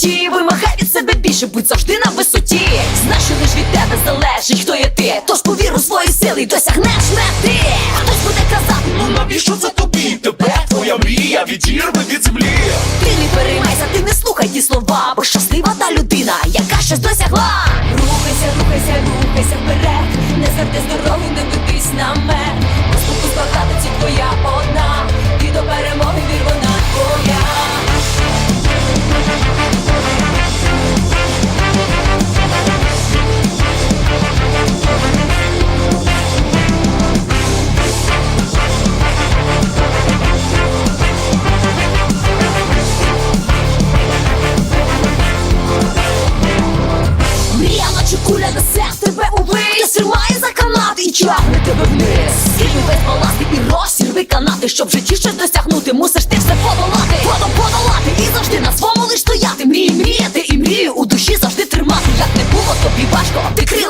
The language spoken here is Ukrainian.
житті Вимагай від себе більше, будь завжди на висоті Знай, що лиш від тебе залежить, хто є ти Тож повір у свої сили і досягнеш мети Хтось буде казати, Ну навіщо це тобі? Тебе твоя мрія відірве від землі ти не переймайся, ти не слухай ті слова, бо щаслива та людина, яка щось досягла. Рухайся, рухайся, рухайся вперед, не завжди з дороги, не ведись на мен. Поступу складати твоя Наче куля несе тебе убить Тримає за канати і тягне тебе вниз. Скинь без баласт і розсірви канати. Щоб в житті ще досягнути, мусиш ти все подолати. Воду подолати і завжди на своєму лиш стояти. Мрії мріяти і мрію у душі завжди тримати. Як не було тобі важко, ти крила.